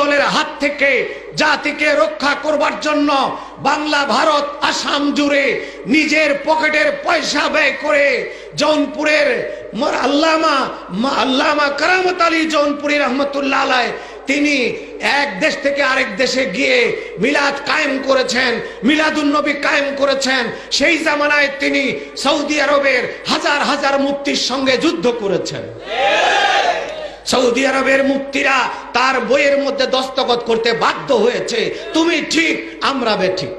দলের হাত থেকে জাতিকে রক্ষা করবার জন্য বাংলা, ভারত, আসাম জুড়ে নিজের পকেটের পয়সা ব্যয় করে জৌনপুরের আল্লামা আল্লামা কারামত আলী জৌনপুরি রহমতুল্লাহ আলাই, তিনি এক দেশ থেকে আরেক দেশে গিয়ে মিলাদ কায়েম করেছেন মিলাদুন্নবী কায়েম করেছেন। সেই জামানায় তিনি সৌদি আরবের হাজার হাজার মুক্তির সঙ্গে যুদ্ধ করেছেন। সৌদি আরবের মুক্তিরা তার বইয়ের মধ্যে দস্তখত করতে বাধ্য হয়েছে। তুমি ঠিক, আমরা বেঠিক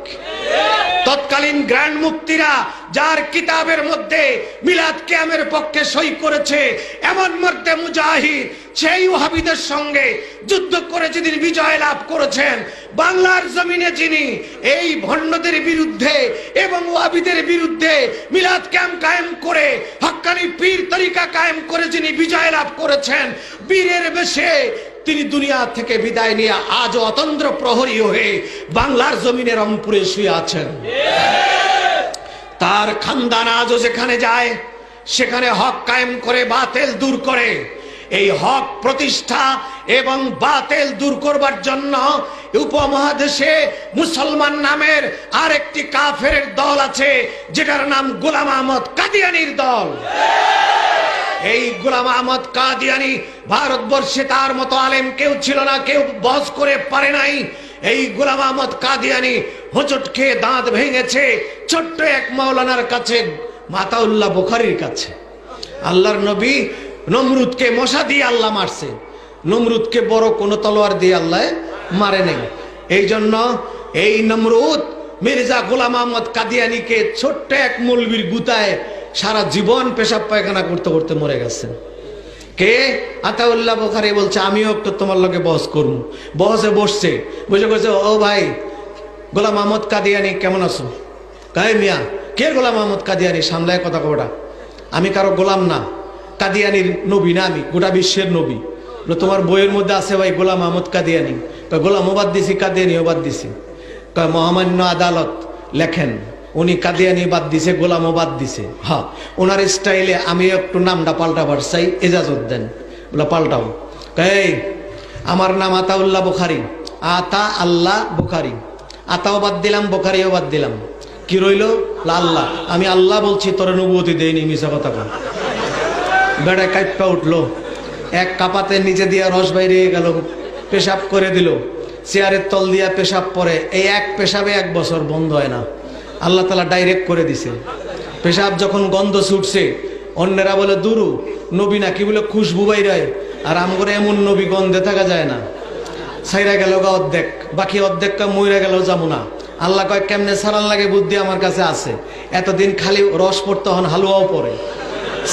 তৎকালীন গ্র্যান্ড মুক্তিরা যার কিতাবের মধ্যে মিলাদ কিয়ামের পক্ষে সই করেছে, এমন মধ্যে মুজাহিদ, সেই ওহাবিদের সঙ্গে যুদ্ধ করে যেদিন বিজয় লাভ করেছেন, বাংলার জমিনে যিনি এই ভণ্ডদের বিরুদ্ধে এবং ওহাবিদের বিরুদ্ধে মিলাদ ক্যাম্প কায়েম করে হক্কানি পীর তরিকা কায়েম করে যিনি বিজয় লাভ করেছেন, বীরের বেশে তিনি দুনিয়া থেকে বিদায় নিয়ে আজ অতন্ত্র প্রহরী হয়ে বাংলার জমিনে রংপুরে শুয়ে আছেন। তার খানদান আজও যেখানে যায়, সেখানে হক কায়েম করে, বাতেল দূর করে। এই হক প্রতিষ্ঠা এবং বাতেল দূর করবার জন্য উপমহাদেশে মুসলমান নামের আরেকটি কাফের দল আছে, যেটার নাম গোলাম আহমদ কাদিয়ানির দল। এই গোলাম আহমদ কাদিয়ানি ভারতবর্ষে তার মতো আলেম কেউ ছিল না, কেউ বস করে পারে নাই। এই গোলাম আহমদ কাদিয়ানি হোঁচট খেয়ে দাঁত ভেঙেছে ছোট্ট এক মাওলানার কাছে, মাতাউল্লাহ বুখারির কাছে। আল্লাহর নবী নমরুদকে মশা দিয়ে আল্লাহ মারছে। নমরুদকে বড় কোনো তলোয়ার দিয়ে আল্লাহ মারে নেই। এই জন্য এই নমরুদ মির্জা গোলাম আহমদ কাদিয়ানিকে ছোট্ট এক মৌলবীর গুতায় সারা জীবন পেশাব পায়খানা করতে করতে মরে গেছেন। কে? আতাউল্লাহ বোখারি বলছে, আমিও একটু তোমার লগে বস করব। বসে বসছে। বুঝে করছে ও ভাই, গোলাম আহমদ কাদিয়ানি কেমন আছো? কাহে মিয়া, কে গোলাম আহমদ কাদিয়ানি? সামলায় কথা কটা আমি কারও গোলাম না। কাদিয়ানির নবী না আমি, গোটা বিশ্বের নবী। তোমার বইয়ের মধ্যে আছে ভাই গোলাম আহমদ কাদিয়ানি। গোলাম ওবাদ দিছি, কাদিয়ানি ওবাদ দিছি। মহামান্য আদালত লেখেন, উনি কাদিয়ানি বাদ দিছে গোলামও বাদ দিছে। হ্যাঁ ওনার স্টাইলে আমি একটু নামটা পাল্টাবার চাই, এজাজত দেন। বলে, পাল্টাও। এই, আমার নাম আতাউল্লাহ বুখারি। আতা আল্লাহ বুখারি। আতাও বাদ দিলাম, বুখারিও বাদ দিলাম। কি রইল? আল্লাহ, আমি আল্লাহ বলছি, তোর অনুভূতি দেয়নি মিশা কথা বেড়ায় কাইপা উঠল। এক কাপাতে নিচে দিয়া রস বাইরে গেল, পেশাব করে দিল। চেয়ারের তল দিয়া পেশাব পরে, এই এক পেশাবে এক বছর বন্ধ হয় না। আল্লাহ তালা ডাইরেক্ট করে দিছে। পেশাব যখন গন্ধ ছুটছে, অন্যেরা বলে, দুরু, নবী না কি বলে, খুশবু বাইরায়। আর আম করে এমন নবী গন্ধে থাকা যায় না। সাইরা গেল গা অর্ধেক, বাকি অর্ধেক মইরা গেল যাব না আল্লাহ কয়, কেমনে সারান লাগে বুদ্ধি আমার কাছে আছে। এতদিন খালি রস পড়তে হন হালুয়াও পড়ে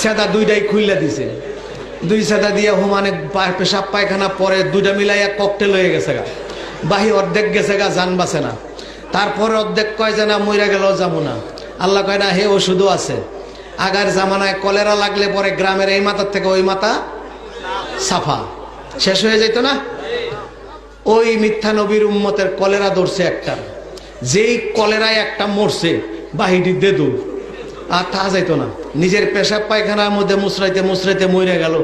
সেদা দুইটাই খুইলা দিছে। দুই সেদা দিয়ে হুমানে পেশাব পায়খানা পরে দুইটা মিলাইয়া ককটেল হয়ে গেছে গা। বাহি অর্ধেক গেছে গা, জান বাসে না। তারপরে অর্ধেক কয় যে না, মইরা গেল যাব না। আল্লাহ কয় না, হে ওষুধও আছে। আগার জামানায় কলেরা লাগলে পরে গ্রামের এই মাথার থেকে ওই মাথা সাফা। শেষ হয়ে যেত না? ওই মিথ্যা নবীর উম্মতের কলেরা ধরছে একটা যেই কলেরায় একটা মরছে বাহিনী দেদু। আর তা যাইতো না। নিজের পেশাব পায়খানার মধ্যে মুসরাইতে মুসরাইতে মরে গেল।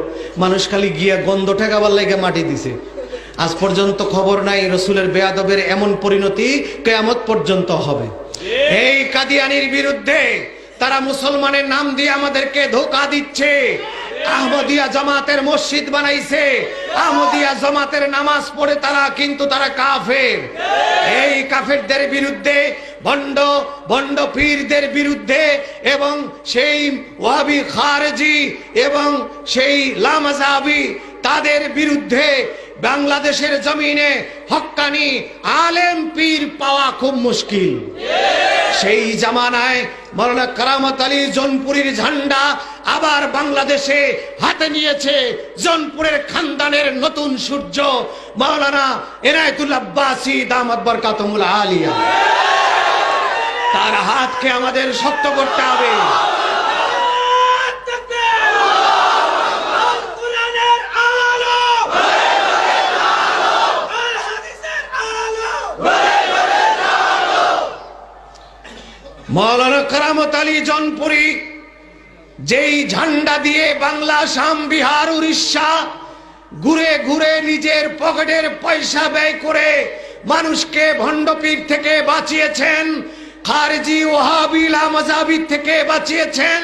মানুষ খালি গিয়া গন্ধ ঠেকাবার লাগে মাটি দিছে। আজ পর্যন্ত খবর নাই রসুলের বেয়াদবের এমন পরিণতি কেয়ামত পর্যন্ত হবে। এই কাদিয়ানির বিরুদ্ধে তারা মুসলমানের নাম দিয়ে আমাদেরকে ধোকা দিচ্ছে। আহমদিয়া জামাতের মসজিদ বানাইছে। আহমদিয়া জামাতের নামাজ পড়ে তারা কিন্তু তারা কাফের। এই কাফেরদের বিরুদ্ধে ভণ্ড ভণ্ড পীরদের বিরুদ্ধে এবং সেই ওয়াবি খারজি এবং সেই লামাজাবি তাদের বিরুদ্ধে বাংলাদেশের জমিনে হক্কানি আলেম পীর পাওয়া খুব মুশকিল। সেই জামানায় মৌলানা কারামত আলী জনপুরীর ঝান্ডা আবার বাংলাদেশে হাতে নিয়েছে জনপুরের খানদানের নতুন সূর্য, মৌলানা এনায়তুল আব্বাসী দামাত বরকাতমুল আলিয়া। তার হাতকে আমাদের শক্ত করতে হবে। মৌলানা কারামত আলী জনপুরি, যেই ঝান্ডা দিয়ে বাংলা আসাম বিহার উড়িষ্যা ঘুরে ঘুরে নিজের পকেটের পয়সা ব্যয় করে মানুষকে ভণ্ডপীর থেকে বাঁচিয়েছেন খারজি ওহাবিলা মজাবির থেকে বাঁচিয়েছেন,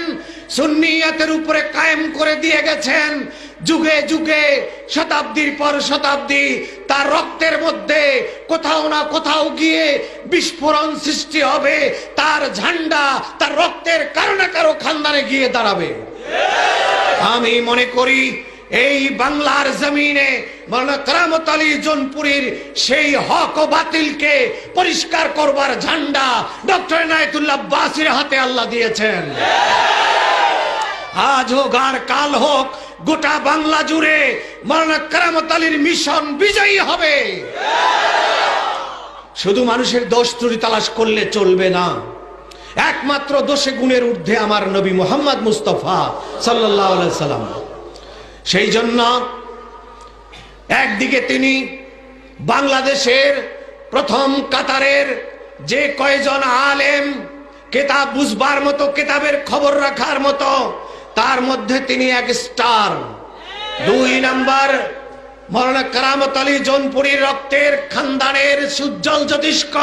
সুন্নিয়াতের উপরে কায়েম করে দিয়ে গেছেন। যুগে যুগে, শতাব্দীর পর শতাব্দী, তার রক্তের মধ্যে কোথাও না কোথাও গিয়ে বিস্ফোরণ সৃষ্টি হবে, তার ঝান্ডা, তার রক্তের কারও না কারও খানদানে গিয়ে দাঁড়াবে। আমি মনে করি এই বাংলার জমিনে কারামত আলী জোনপুরীর সেই হক ও বাতিলকে পরিষ্কার করবার ঝান্ডা ডক্টর নায়তুল্লাহ বাসির হাতে আল্লাহ দিয়েছেন। আজ হোক আর কাল হোক, গোটা বাংলা জুড়ে মাওলানা কারামত আলীর মিশন বিজয়ী হবে। শুধু মানুষের দোষ ত্রুটি তালাশ করলে চলবে না। একমাত্র দোষে গুণের ঊর্ধ্বে আমার নবী মোহাম্মদ মুস্তফা সাল্লাহ সাল্লাম। সেই জন্য একদিকে তিনি বাংলাদেশের প্রথম কাতারের যে কয়জন আলেম কেতাব বুঝবার মতো কেতাবের খবর রাখার মতো তার মধ্যে তিনি এক স্টার। দুই নাম্বার মৌলানা কারামত আলী জোনপুরীর রক্তের খানদানের সুজ্জ্বল জ্যোতিষ্ক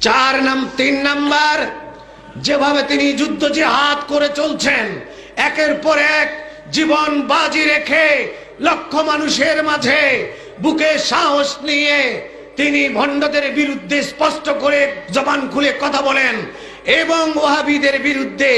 চার নাম তিন নাম্বার যেভাবে তিনি যুদ্ধ জিহাদ করে চলছেন, একের পর এক জীবন বাজি রেখে লক্ষ মানুষের মাঝে বুকে সাহস নিয়ে তিনি ভণ্ডদের বিরুদ্ধে স্পষ্ট করে জবান খুলে কথা বলেন এবং ওহাবিদের বিরুদ্ধে